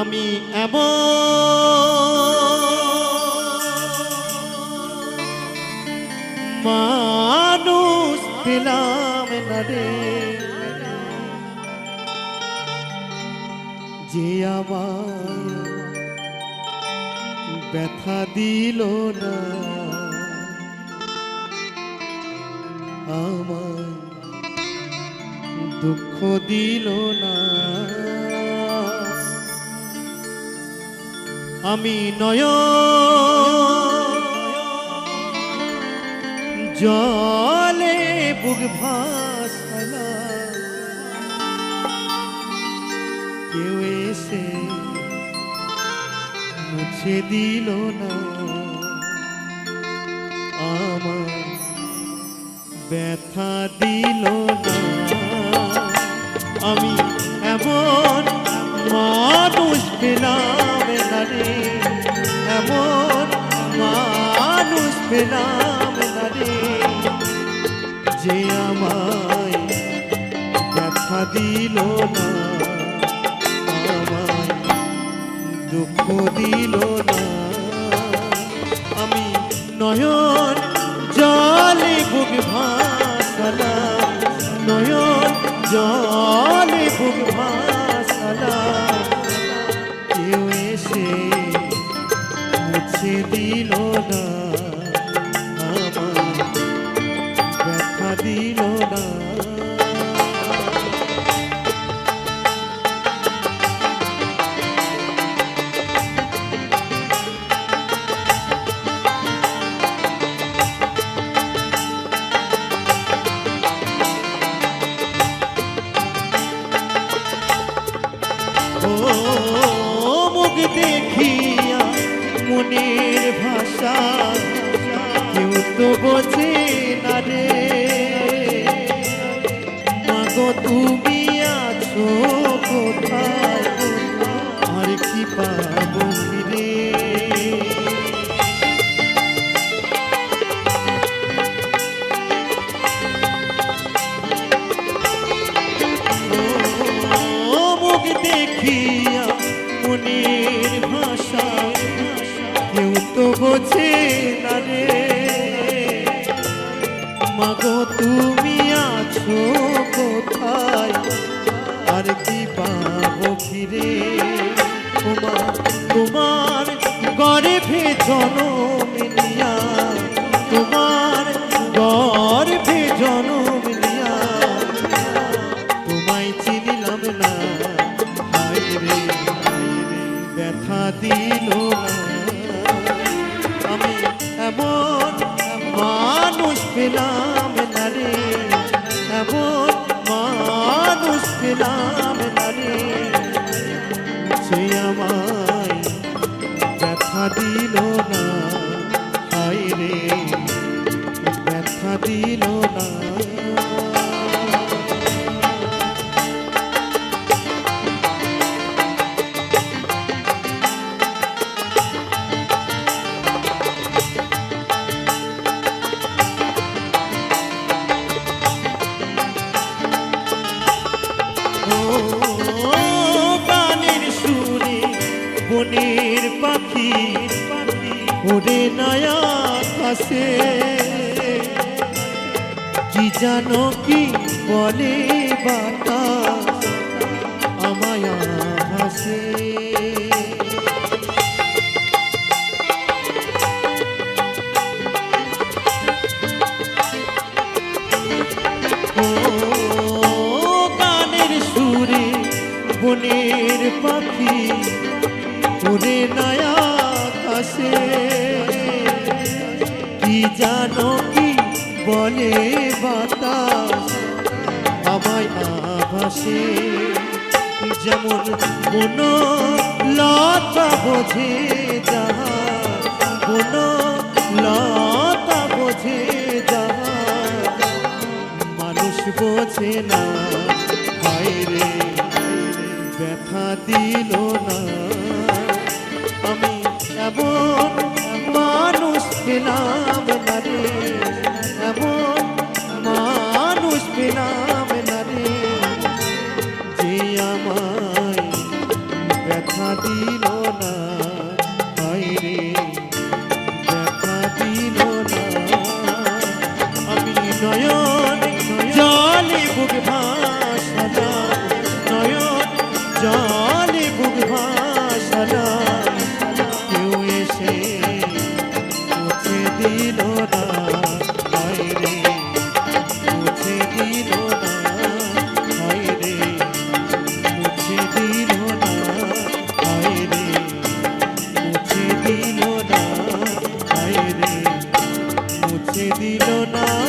আমি এমন মানুষ পেলাম না রে। যে আমার ব্যথা দিল না, আমার দুঃখ দিল না। আমি নয় জলে বুক ভাসালা কেউ এসে মুছে দিল না। আমার ব্যথা দিল না। আমি এমন মানুষ পেলাম। পেলাম না যে আমায় ব্যথা দিল না, আমায় দুঃখ দিল না। আমি নয়ন জলে বুক ভাসালাম, নয়ন জলে বুক ভাসালাম। কেউ এসে মুছে দিল না। দিল না। মুখ দেখিয়া মনের ভাষা কেউ তো দেখিয়া মনের ভাষা কেউ তো বোঝে না রে। মাগো তুমি ব্যথা দিল। আমি এমন মানুষ পেলাম না রে, এমন মানুষ পেলাম না রে। সে আমায় ব্যথা দিল। ওরে নয়া কাছে কি জানো কি বলে বাতাস আমায় হাসে বনের পাখি উড়ে নয়া কাছে কি জানো কি বলে বাতাস? আমায় আভাসে, যেমন মন লতা বোঝে যাহা মন লতা বোঝে যাহা। মানুষ বোঝে না হায় রে, ব্যথা দিল না। আমি এমন মানুষ পেলাম না রে এমন মানুষ পেলাম না যে আমায় ব্যথা দিল না হায়রে দেখা দিল না আমি নয়ন জলে বুক ভার দিল না।